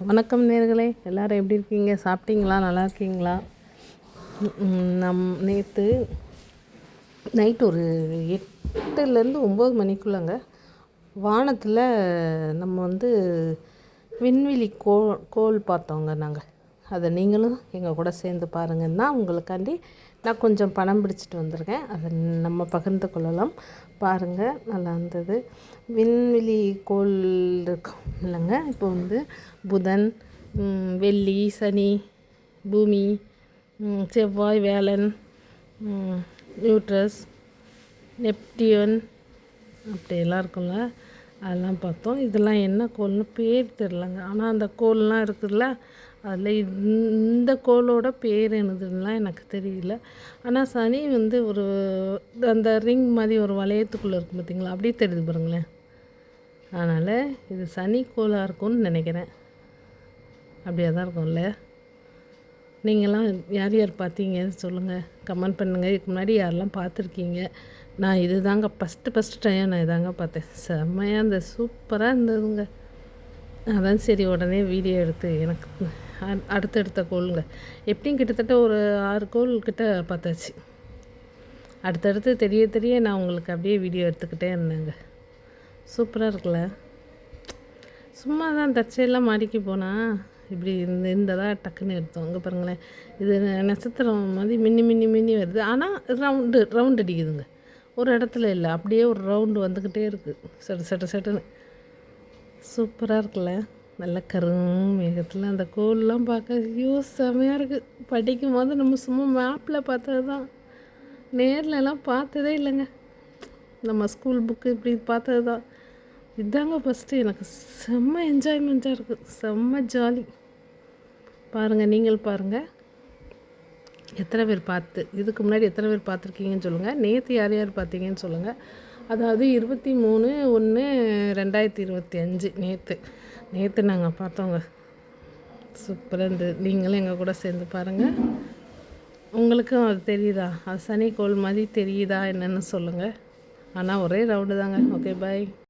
வணக்கம் நேர்களே எல்லோரும் எப்படி இருக்கீங்க? சாப்பிட்டீங்களா? நல்லா இருக்கீங்களா? நம் நேற்று நைட் ஒரு எட்டுலேருந்து ஒம்பது மணிக்குள்ளங்க வானத்தில் நம்ம வந்து விண்வெளி கோள் கோள் பார்த்தோங்க நாங்கள் அதை நீங்களும் எங்கள் கூட சேர்ந்து பாருங்கன்னா உங்களுக்காண்டி நான் கொஞ்சம் பணம் பிடிச்சிட்டு வந்திருக்கேன். அதை நம்ம பகிர்ந்து கொள்ளலாம். பாருங்கள் நல்லா இருந்தது. விண்வெளி கோள் இருக்கும் இல்லைங்க? இப்போ வந்து புதன் வெள்ளி சனி பூமி செவ்வாய் வேலன் நியூட்ரஸ் நெப்டியன் அப்படியெல்லாம் இருக்குங்க அதெல்லாம் பார்த்தோம். இதெல்லாம் என்ன கோள்னு பேர் தெரிலங்க ஆனால் அந்த கோல்லாம் இருக்குதுல்ல அதில் இந்த கோளோட பேர் என்னதுன்னெலாம் எனக்கு தெரியல. ஆனால் சனி வந்து ஒரு அந்த ரிங் மாதிரி ஒரு வளையத்துக்குள்ளே இருக்கும் பார்த்தீங்களா அப்படியே தெரியுது பாருங்களேன். அதனால் இது சனி கோளாக இருக்கும்னு நினைக்கிறேன். அப்படியே தான் இருக்கும்ல நீங்களாம் யார் யார் பார்த்தீங்கன்னு சொல்லுங்கள் கமெண்ட் பண்ணுங்கள் இதுக்கு முன்னாடி யாரெல்லாம் பார்த்துருக்கீங்க? நான் இது தாங்க ஃபஸ்ட்டு ஃபஸ்ட்டு டைம் நான் இதாங்க பார்த்தேன். செம்மையாக இந்த சூப்பராக இருந்ததுங்க. அதான் சரி உடனே வீடியோ எடுத்து எனக்கு அடுத்தடுத்த கோளுங்க. எப்படியும் கிட்டத்தட்ட ஒரு ஆறு கோள் கிட்ட பார்த்தாச்சு. அடுத்தடுத்து தெரிய தெரிய நான் உங்களுக்கு அப்படியே வீடியோ எடுத்துக்கிட்டே இருந்தேங்க. சூப்பராக இருக்குல்ல? சும்மா தான் தற்செயலாக மாடிக்கு போனால் இப்படி இந்த இருந்ததாக டக்குன்னு எடுத்தோம். அங்கே பாருங்களேன். இது நட்சத்திரம் மாதிரி மின்னி மின்னி மின்னி வருது. ஆனால் ரவுண்டு ரவுண்ட் அடிக்குதுங்க. ஒரு இடத்துல இல்லை அப்படியே ஒரு ரவுண்டு வந்துக்கிட்டே இருக்குது சட்டு சட்டு சட்டுன்னு சூப்பராக இருக்குல்ல? நல்ல கரும் மேகத்தில் அந்த கோல்லாம் பார்க்க ஐயோ செமையாக இருக்குது படிக்கும் போது நம்ம சும்மா மேப்பில் பார்த்தது தான் நேர்லலாம் பார்த்ததே இல்லைங்க. நம்ம ஸ்கூல் புக்கு இப்படி பார்த்தது தான் இதாங்க ஃபஸ்ட்டு எனக்கு செம்ம என்ஜாய்மெண்ட்டாக இருக்குது செம்ம ஜாலி பாருங்கள் நீங்கள் பாருங்கள் எத்தனை பேர் பார்த்து இதுக்கு முன்னாடி எத்தனை பேர் பார்த்துருக்கீங்கன்னு சொல்லுங்கள் நேற்று யார் யார் பார்த்தீங்கன்னு சொல்லுங்கள் அதாவது இருபத்தி மூணு ஒன்று ரெண்டாயிரத்தி இருபத்தி அஞ்சு நேற்று நேற்று நாங்கள் பார்த்தோங்க. சூப்பராக இருந்தது. நீங்களும் எங்கள் கூட சேர்ந்து பாருங்கள் உங்களுக்கும் அது தெரியுதா? அது சனி கோள் மாதிரி தெரியுதா என்னென்னு சொல்லுங்கள் ஆனால் ஒரே ரவுண்டு தாங்க. Okay bye